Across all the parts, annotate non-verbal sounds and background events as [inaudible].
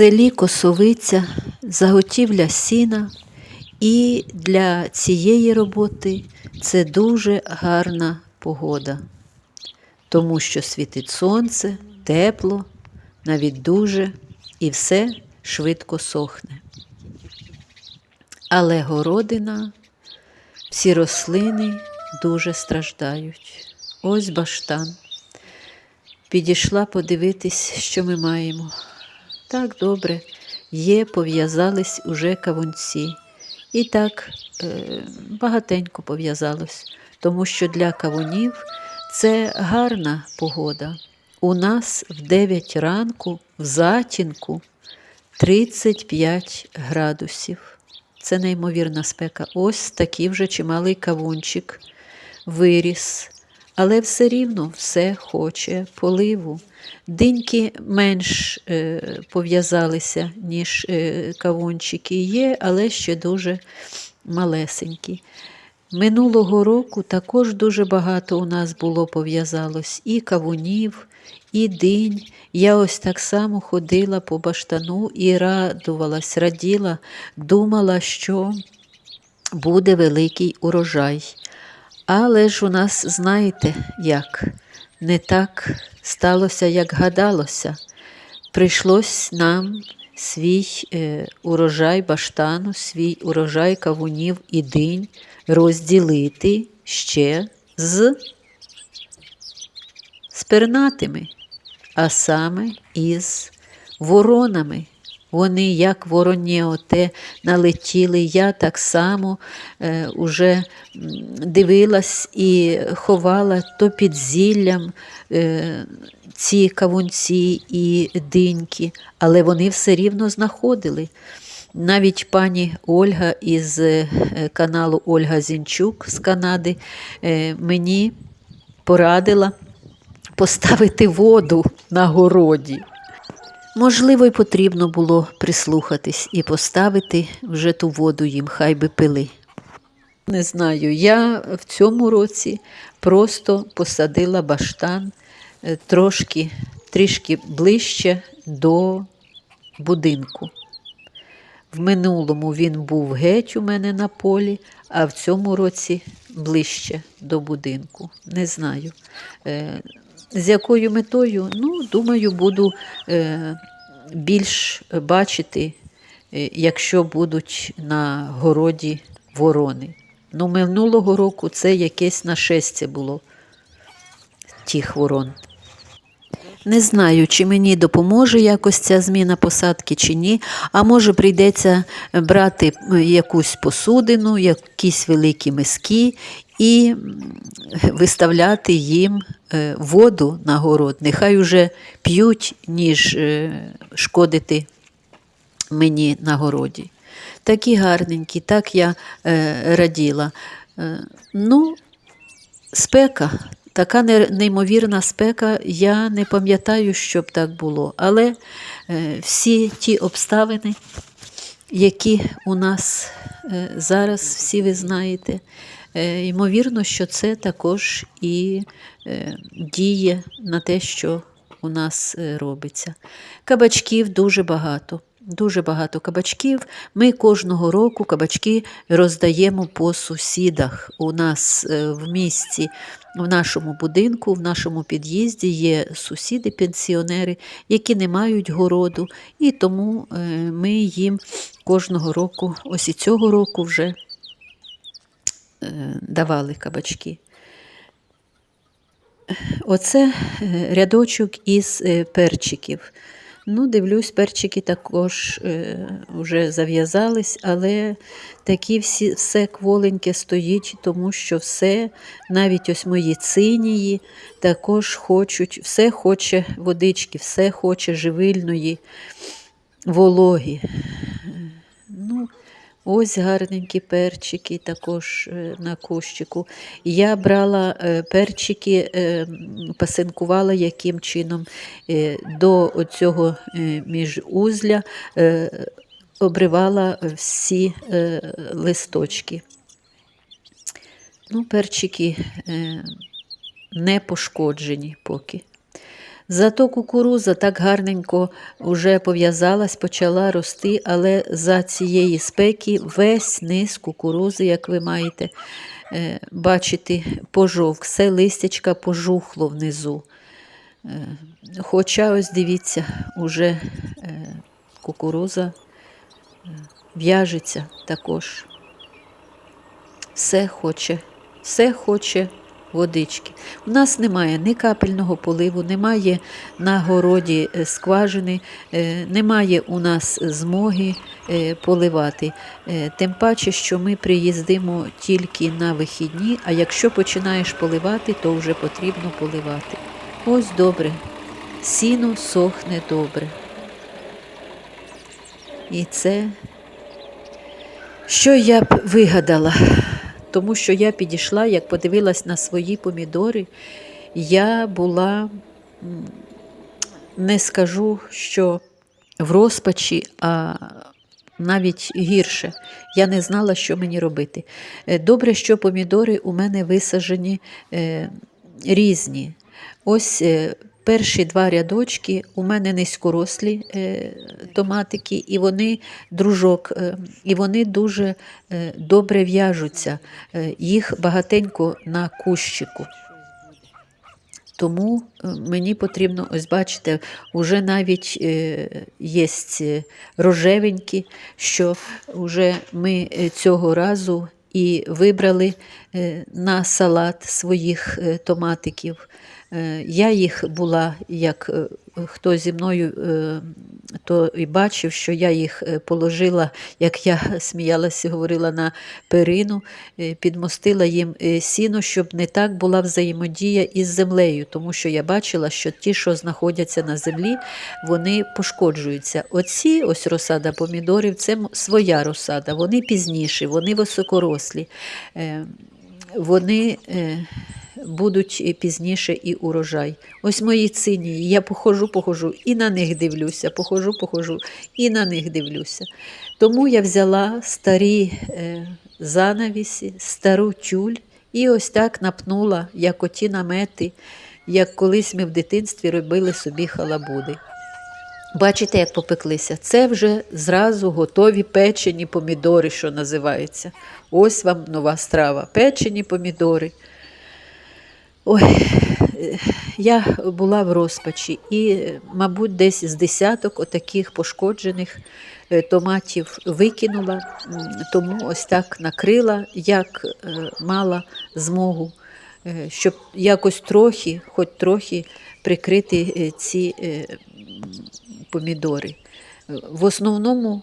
Селі Косовиця заготівля сіна, і для цієї роботи це дуже гарна погода, тому що світить сонце, тепло, навіть дуже, і все швидко сохне. Але городина, всі рослини дуже страждають. Ось баштан. Підійшла подивитись, що ми маємо. Так добре, є, пов'язались уже кавунці. І так е, багатенько пов'язалось, тому що для кавунів це гарна погода. У нас в 9 ранку в затінку 35 градусів. Це неймовірна спека. Ось такий вже чималий кавунчик виріс. Але все рівно все хоче поливу. Диньки менш е, пов'язалися, ніж е, кавунчики є, але ще дуже малесенькі. Минулого року також дуже багато у нас було пов'язалось і кавунів, і динь. Я ось так само ходила по баштану і радувалась, раділа, думала, що буде великий урожай. Але ж у нас, знаєте, як, не так сталося, як гадалося. Прийшлось нам свій е, урожай баштану, свій урожай кавунів і динь розділити ще з, з пернатими, а саме із воронами. Вони, як вороні оте, налетіли. Я так само е, уже дивилась і ховала то під зіллям е, ці кавунці і диньки, але вони все рівно знаходили. Навіть пані Ольга із е, каналу Ольга Зінчук з Канади е, мені порадила поставити воду на городі. Можливо, й потрібно було прислухатись і поставити вже ту воду їм, хай би пили. Не знаю, я в цьому році просто посадила баштан е, трошки, трішки ближче до будинку. В минулому він був геть у мене на полі, а в цьому році ближче до будинку. Не знаю. З якою метою? Ну, думаю, буду е, більш бачити, е, якщо будуть на городі ворони. Ну, минулого року це якесь нашестя було тих ворон. Не знаю, чи мені допоможе якось ця зміна посадки чи ні, а може прийдеться брати е, якусь посудину, якісь великі миски і виставляти їм е, воду на город. Нехай уже п'ють, ніж е, шкодити мені на городі. Такі гарненькі, так я е, раділа. Ну, спека, така неймовірна спека, я не пам'ятаю, щоб так було. Але всі ті обставини, які у нас зараз, всі ви знаєте, ймовірно, що це також і е, діє на те, що у нас е, робиться. Кабачків дуже багато. Дуже багато кабачків. Ми кожного року кабачки роздаємо по сусідах. У нас е, в місті, в нашому будинку, в нашому під'їзді є сусіди-пенсіонери, які не мають городу, і тому е, ми їм кожного року, ось і цього року вже е, давали кабачки. Оце е, рядочок із е, перчиків. Ну, дивлюсь, перчики також е, вже зав'язались, але такі всі, все кволеньке стоїть, тому що все, навіть ось мої цинії, також хочуть, все хоче водички, все хоче живильної вологі. Ну, ось гарненькі перчики також е, на кущику. Я брала е, перчики, е, пасинкувала яким чином до оцього е, міжузля, обривала всі листочки. Ну, перчики не пошкоджені поки. Зато кукуруза так гарненько вже пов'язалась, почала рости, але за цієї спеки весь низ кукурузи, як ви маєте е, бачити, пожовк, все листячка пожухло внизу. Е, Хоча ось дивіться, уже е, кукуруза в'яжеться також. Все хоче, все хоче водички. У нас немає ні капельного поливу, немає на городі е, скважини, е, немає у нас змоги е, поливати. Тим паче, що ми приїздимо тільки на вихідні, а якщо починаєш поливати, то вже потрібно поливати. Ось добре. Сіно сохне добре. І це, що я б вигадала, тому що я підійшла, як подивилась на свої помідори, я була, не скажу, що в розпачі, а навіть гірше. Я не знала, що мені робити. Е, Добре, що помідори у мене висаджені е, різні. Ось е, перші два рядочки у мене низькорослі е, томатики, і вони дружок, е, і вони дуже е, добре в'яжуться. Їх багатенько на кущику. Тому мені потрібно, ось бачите, вже навіть є рожевенькі, що вже ми цього разу і вибрали на салат своїх томатиків. Е, Я їх була, як е, хто зі мною, е, то і бачив, що я їх положила, як я [laughs] сміялася, говорила на перину, підмостила їм сіно, щоб не так була взаємодія із землею, тому що я бачила, що ті, що знаходяться на землі, вони пошкоджуються. Оці ось розсада помідорів це своя розсада, вони пізніші, вони високорослі. Вони будуть пізніше і урожай. Ось мої цинії. Я походжу, походжу і на них дивлюся, походжу, походжу і на них дивлюся. Тому я взяла старі е, занавісі, стару тюль і ось так напнула, як оті намети, як колись ми в дитинстві робили собі халабуди. Бачите, як попеклися. Це вже зразу готові печені помідори, що називається. Ось вам нова страва. Печені помідори. Ой, я була в розпачі і, мабуть, десь з десяток отаких пошкоджених е, томатів викинула, тому ось так накрила, як е, мала змогу, е, щоб якось трохи, хоч трохи прикрити ці помідори. В основному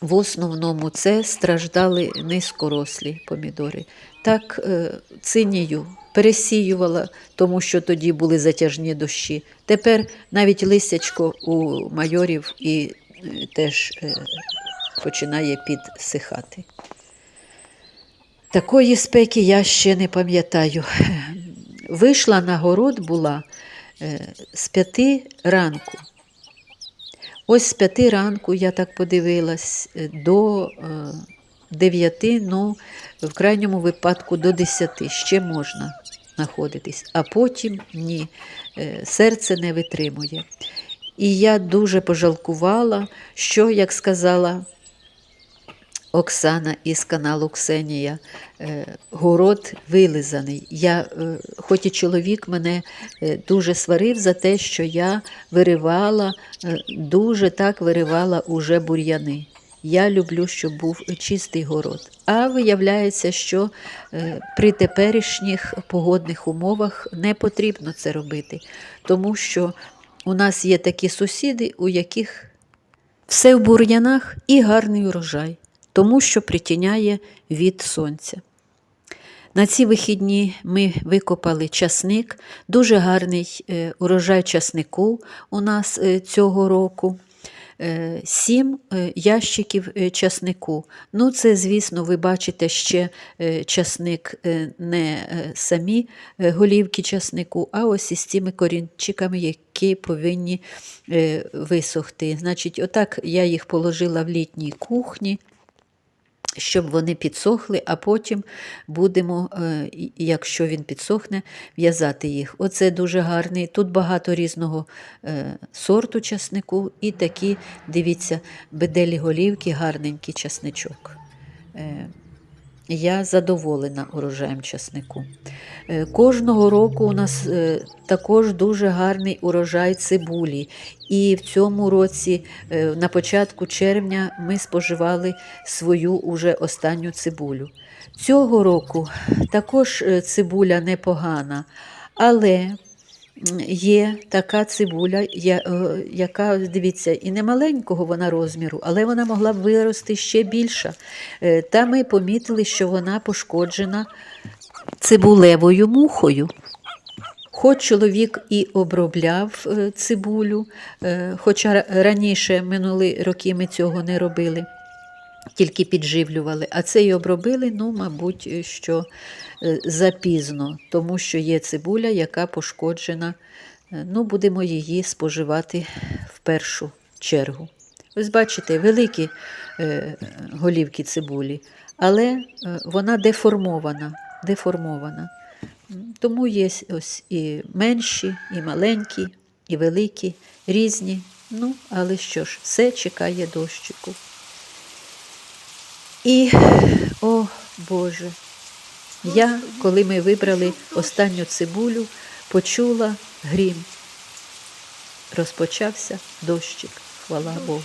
в основному це страждали низькорослі помідори. Так е, цинію пересіювала, тому що тоді були затяжні дощі. Тепер навіть листячко у майорів і е, теж е, починає підсихати. Такої спеки я ще не пам'ятаю. Вийшла на город була з п'яти ранку. Ось з п'яти ранку я так подивилась до дев'яти, ну, в крайньому випадку до десяти ще можна знаходитись, а потім ні, е, серце не витримує. І я дуже пожалкувала, що, як сказала Оксана із каналу Ксенія, е, город вилизаний. Я, е, хоч і чоловік мене дуже сварив за те, що я виривала, дуже так виривала уже бур'яни. Я люблю, щоб був чистий город. А виявляється, що е, при теперішніх погодних умовах не потрібно це робити, тому що у нас є такі сусіди, у яких все в бур'янах і гарний урожай, тому що притіняє від сонця. На ці вихідні ми викопали часник, дуже гарний е, урожай часнику у нас е, цього року. Е, Сім е, ящиків е, часнику. Ну, це, звісно, ви бачите ще часник не самі голівки часнику, а ось із цими корінчиками, які повинні висохти. Значить, отак я їх положила в літній кухні. Щоб вони підсохли, а потім будемо, е, якщо він підсохне, в'язати їх. Оце дуже гарний. Тут багато різного е, сорту часнику і такі, дивіться, беделі голівки, гарненький часничок. Е, Я задоволена урожаєм часнику. Е, Кожного року у нас е, також дуже гарний урожай цибулі. І в цьому році, е, на початку червня, ми споживали свою уже останню цибулю. Цього року також цибуля непогана, але є така цибуля, яка, дивіться, і не маленького вона розміру, але вона могла б вирости ще більша. Та ми помітили, що вона пошкоджена цибулевою мухою. Хоч чоловік і обробляв е, цибулю, е, хоча раніше минули роки ми цього не робили, тільки підживлювали, а це й обробили, ну, мабуть, що е, запізно, тому що є цибуля, яка пошкоджена. Ну, будемо її споживати в першу чергу. Ось бачите, великі голівки цибулі, але вона деформована. Деформована. Тому є ось і менші, і маленькі, і великі, різні. Ну, але що ж, все чекає дощику. І, о Боже, я, коли ми вибрали останню цибулю, почула грім. Розпочався дощик, хвала Богу.